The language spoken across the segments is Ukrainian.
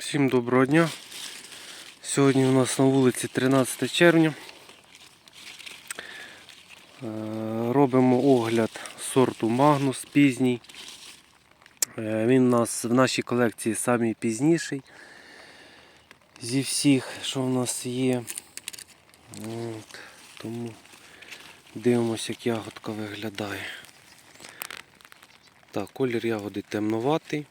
Всім доброго дня. Сьогодні у нас на вулиці 13 червня. Е, Робимо огляд сорту Магнус пізній. Е, Він у нас в нашій колекції самий пізніший зі всіх, що в нас є. От, Тому дивимося, як ягодка виглядає. Так, колір ягоди темнуватий.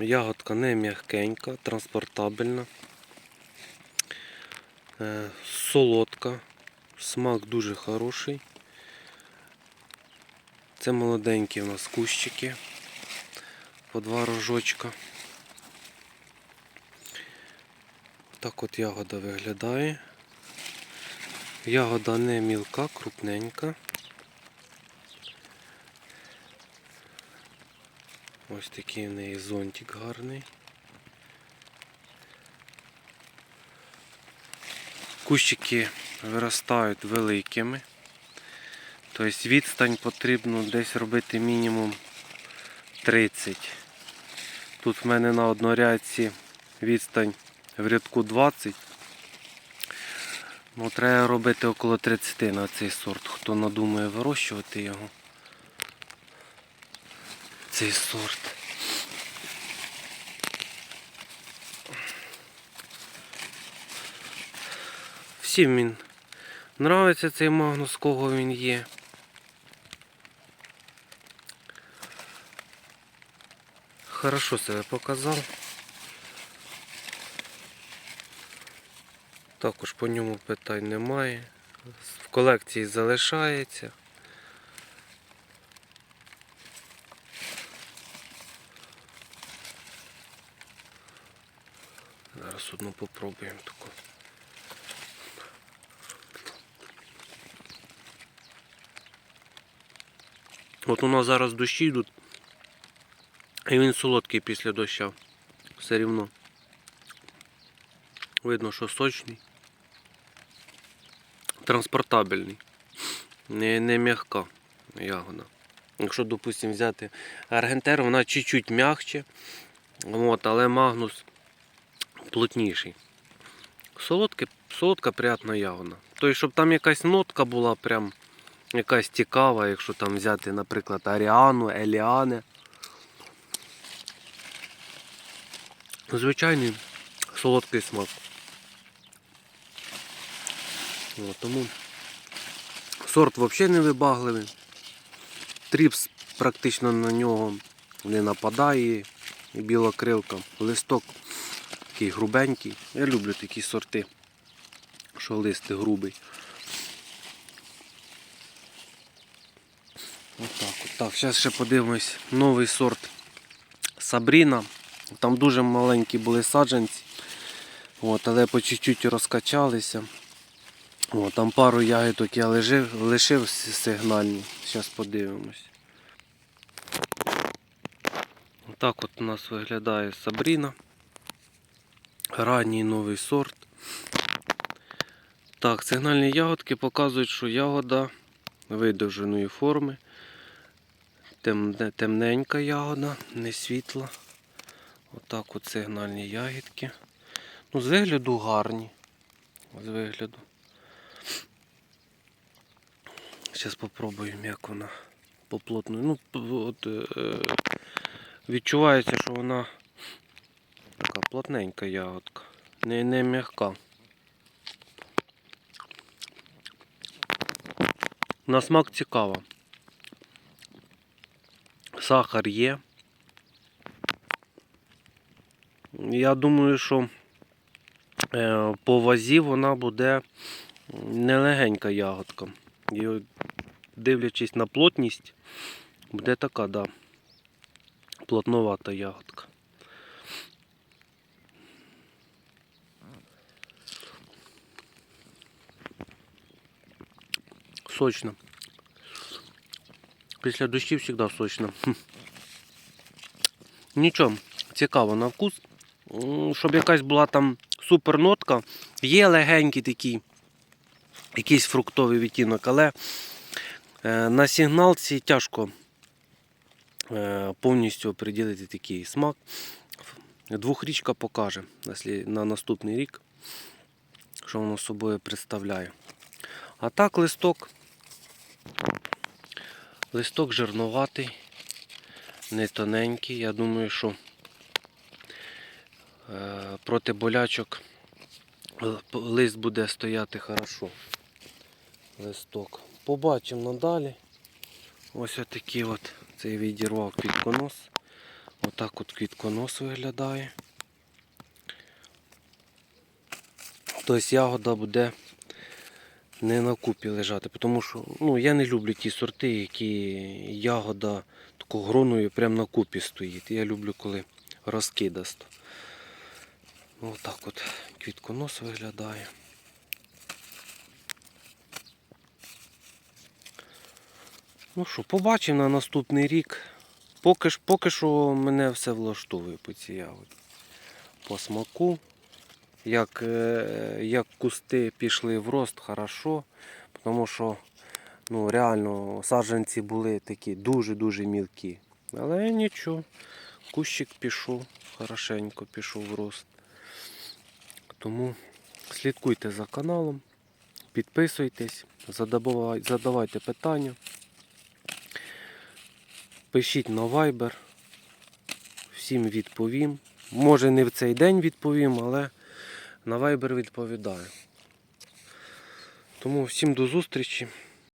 Ягодка не м'ягкенька, транспортабельна, Е, солодка, смак дуже хороший. Це молоденькі у нас кущики, по два рожочка. Так от ягода виглядає. Ягода не мілка, крупненька. Ось такий в неї зонтик гарний. Кущики виростають великими. Тобто відстань потрібно десь робити мінімум 30. Тут в мене на однорядці відстань в рядку 20. Ну, треба робити около 30 на цей сорт, хто надумає вирощувати його цей сорт. Всім він нравиться цей магнус, кого він є. Хорошо себе показав. Також по ньому питань немає. В колекції залишається. Зараз одну попробуємо таку. От у нас зараз дощі йдуть, і він солодкий після доща. Все рівно. Видно, що сочний. Транспортабельний. Не, не м'яка ягода. Якщо, допустимо, взяти аргентер, вона чуть-чуть м'якче. От, але магнус плотніший. Солодке, солодка, приятна ягода. Тобто, щоб там якась нотка була прям якась цікава, якщо там взяти, наприклад, Аріану, Еліане. Звичайний солодкий смак. От, тому сорт взагалі не вибагливий. Тріпс практично на нього не нападає. І білокрилка. Листок такий грубенький. Я люблю такі сорти, що лист грубий. Отак от. Так, зараз ще подивимось новий сорт Сабріна. Там дуже маленькі були саджанці, от, але по чуть-чуть розкачалися. От, там пару ягідок я лишив, лишив сигнальні. Зараз подивимось. Отак от у нас виглядає Сабріна. Ранній новий сорт. Так, сигнальні ягодки показують, що ягода видовженої форми. Темне, темненька ягода, не світла. Отак от сигнальні ягідки. Ну, з вигляду гарні. З вигляду. Зараз спробуємо, як вона поплотно. Ну, от, е, відчувається, що вона така плотненька ягодка. Не, не м'яка. На смак цікава. Сахар є. Я думаю, що е, по вазі вона буде нелегенька ягодка. І дивлячись на плотність, буде така, да, плотновата ягодка. Сочно. Після дощів завжди сочно. Нічого, цікаво на вкус. Щоб якась була там супернотка. Є легенький такий, якийсь фруктовий відтінок, але е, на сигналці тяжко е, повністю оприділити такий смак. Двохрічка покаже на наступний рік, що воно собою представляє. А так листок. Листок жирноватий, не тоненький. Я думаю, що е, проти болячок лист буде стояти хорошо. Листок. Побачимо надалі. Ось отакий от цей відірвав квітконос. Отак от квітконос виглядає. Тобто ягода буде не на купі лежати, тому що ну, я не люблю ті сорти, які ягода таку гроною прямо на купі стоїть. Я люблю, коли розкидасто. Ну, отак от квітконос виглядає. Ну що, побачимо на наступний рік. Поки, поки що мене все влаштовує по цій ягоді. По смаку. Як, е, як кусти пішли в рост, хорошо. Тому що ну, реально саджанці були такі дуже-дуже мілкі. Але нічого. Кущик пішов, хорошенько пішов в рост. Тому слідкуйте за каналом, підписуйтесь, задавай- задавайте питання. Пишіть на Viber. Всім відповім. Може не в цей день відповім, але на вайбер відповідаю. Тому всім до зустрічі.